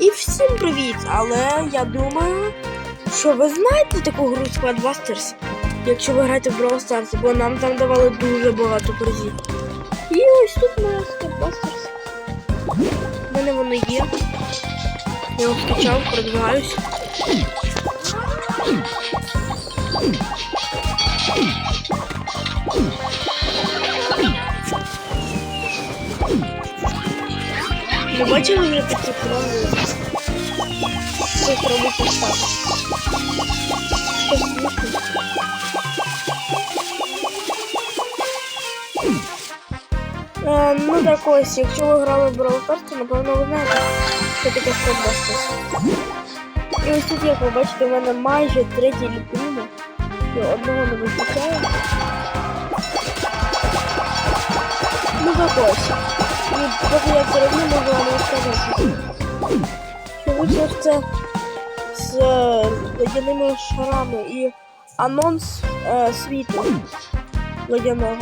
І всім привіт! Але я думаю, що ви знаєте таку гру Squadbusters, якщо ви граєте в Brawl Stars, бо нам там давали дуже багато призів. І ось тут моя Squadbusters. У мене воно є. Я його скачав, продвигаюсь. Ви бачили вже такі правила? Це поставити. Це смішно. Е, ну так ось, якщо ви грали в Brawl Stars, то напевно ви знаєте, що таке Squadbusters. І ось тут, як ви бачите, у мене майже третій ліпрімо. І одного не вистачає. Ну так ось. І поки я це роблю, можу вам розказати. Вийшло це з ледяними шарами і анонс е, світу ледяного.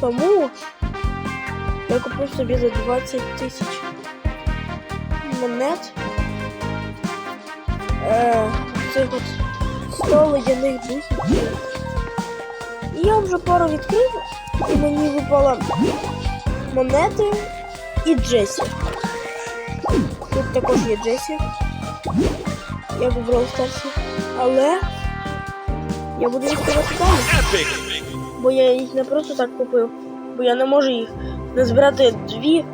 Тому я купив собі за 20 тисяч монет. Е, цих от 100 ледяних духів. Я вже пару відкрив, і мені випала монети і Джесі. Тут також є Джесі, як у Brawl Stars. Але я буду відкривати далі. Бо я їх не просто так купив, бо я не можу їх назбирати дві,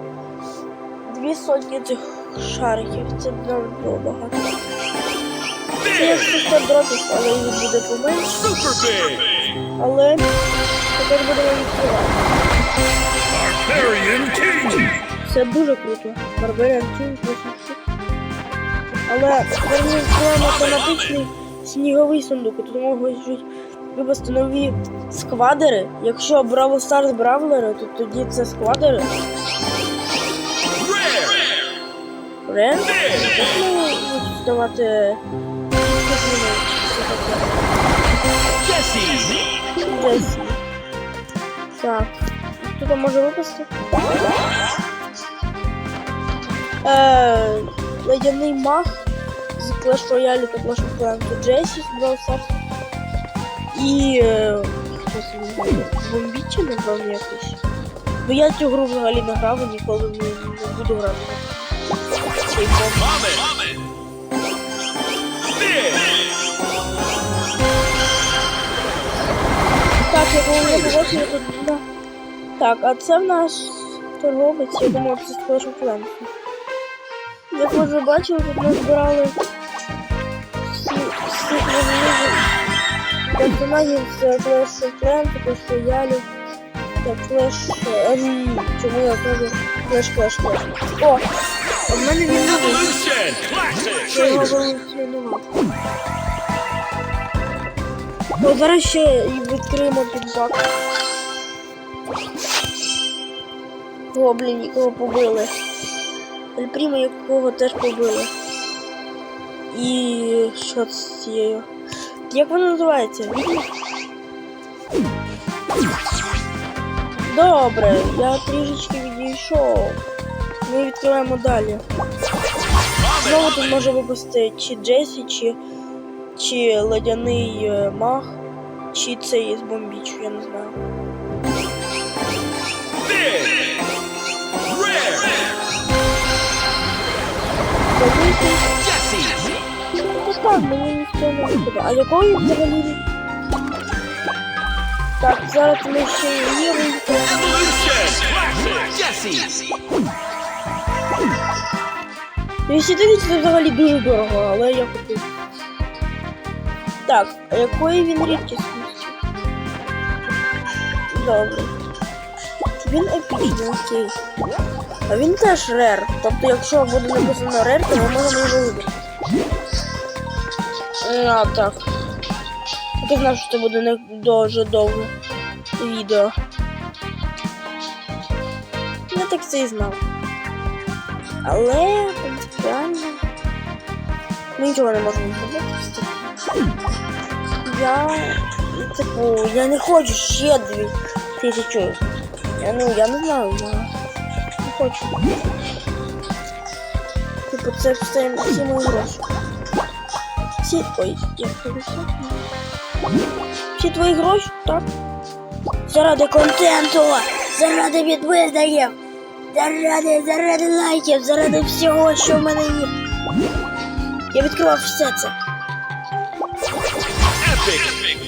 дві сотні цих шариків. Це навіть було багато. Це як 600 дропів, але їх буде поменше. Але тепер будемо відкривати. Це дуже круто. Барбаріан King 8. Але відкриваємо автоматичний сніговий сундук. І Тут можуть випасти нові сквадери. Якщо Браво Старс Бравлери, то тоді це сквадери. Рен. Ну. Jesse! Джесі. Так. Хто може випасти? Е, ледяний мах з Clash Royale та Clash of Clans. Джесі з Brawl Stars. І... Е? Бомбічі, напевно, якийсь. Бо я цю гру взагалі не грав і ніколи не, не буду грати. Vomit! Big! Так, я повинна побачити тут. Да. Так, а це в нас торговець, я думав, це з Clash. Як ви вже бачили, тут ми збирали всі, всіх можливих персонажів з Clash of Clans, Clash Royale та Clash... ем, чому я кажу Clash Clash Clash. О! А в мене він новий. Я його Trainer! вилучила. О, зараз ще і відкриємо підбак. Гоблін, якого побили. Ельпріма, якого теж побили. І що з цією? Як вона називається? Добре, я трішечки відійшов. Ми відкриваємо далі. Знову тут може випустити чи Джесі, чи, чи ледяний е, мах, чи цей з бомбічу, я не знаю. Великий. Ну мені ніхто. А він взагалі? Так, зараз ми ще. Evolution! Classic! Jesse! 209 це взагалі дуже дорого, але я купив. Так, а якої він рідкісності? Добре. Він окей. А він теж рер. Тобто, якщо буде написано рер, то ми можемо його вибрати. А, так. Я знав, що це буде не дуже довге відео. Я так це і знав. Але принципіально ми нічого не можемо зробити. Я, типу, я не хочу ще дві тисячі. Я, ну, я не знаю, я не хочу. бо це все всі мої гроші. Всі. Ой, це все? Всі твої гроші, так? Заради контенту, заради підписників, заради, заради лайків, заради всього, що в мене є. Я відкривав все це. Epic.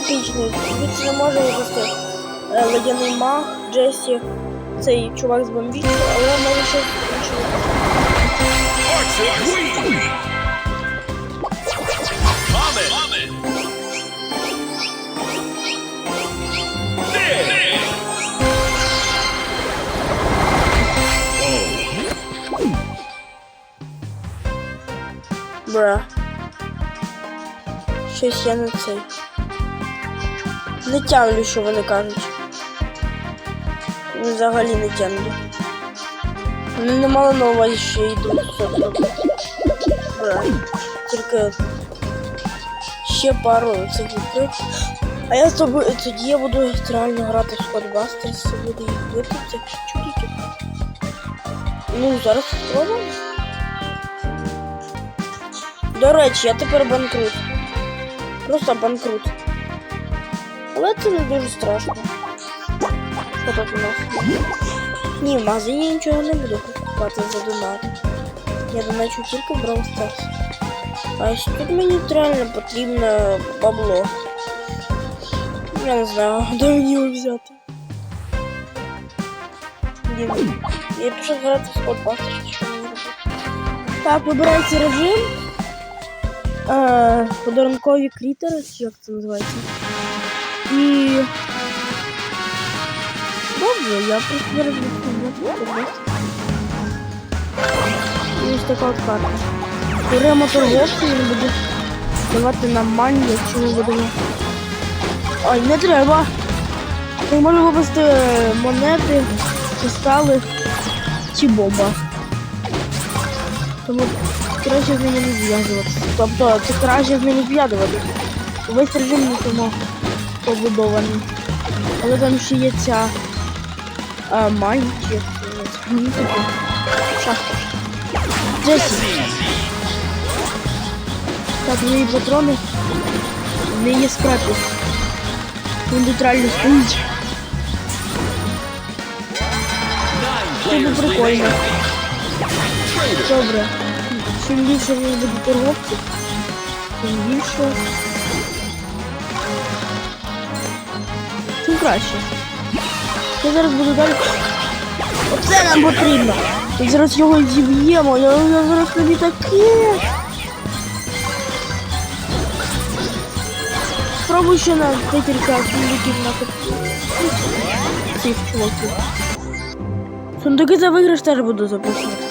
Епічний. Звідси не може випустити е, ледяний маг, Джесі, цей чувак з бомбічки, але може. Comet. Big. Бра. Щось я не цей. Не тямлю, що вони кажуть. Взагалі не тямлю. Вони не мали на увазі, що я йду в соцсети. Бра. Тільки ще пару цих відкрив. А я з тобою тоді я буду реально грати в Squadbusters, буду їх бити, цих чудиків. Ну, зараз спробуємо. До речі, я тепер банкрут. Просто банкрут. Але це не дуже страшно. Що тут у нас? Ні, в магазині я нічого не буду купувати за донат. Я доначу тільки в Brawl Stars. А ось тут мені реально потрібно бабло. Я не знаю, де мені його взяти. Я пішов грати в Squadbusters, що мені робити. Так, вибирається режим. Е, подарункові крітери, чи як це називається. І. Добре, я просто зараз. І ось така от карта. Беремо торговцю, він буде давати нам мані, якщо ми будемо. Ой, не треба. Ми можемо випасти монети, кристали чи боба. Тому краще з ними не зв'язуватися. Тобто це краще з ними зв'язуватися. Весь режим на цьому побудований. Але там ще є ця а, май, чи як це називається. Шахта. Джесі. Так, неї патрони. В неї є скрапі. Він тут реально стоїть. Це буде прикольно. Добре. Чим більше в нас буде тим більше. Краще. Я зараз буду далі. Оце нам потрібно. Ми зараз його зіб'ємо. Я, я зараз тобі таке. Спробуй ще на декілька фільмів на цих чуваків. Сундуки за виграш теж буду записувати.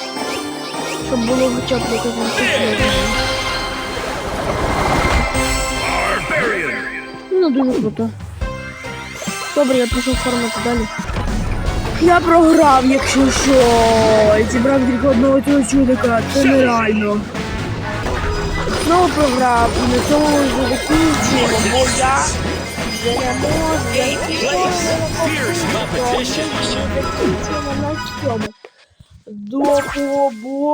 Щоб було хоча б якось. Ну, дуже круто. Добре, я пішов фармити далі. Я програв, якщо що. Зібрав тільки одного цього чудика. Це нереально. Знову програв. І на цьому вже закінчуємо, бо я. До побачення.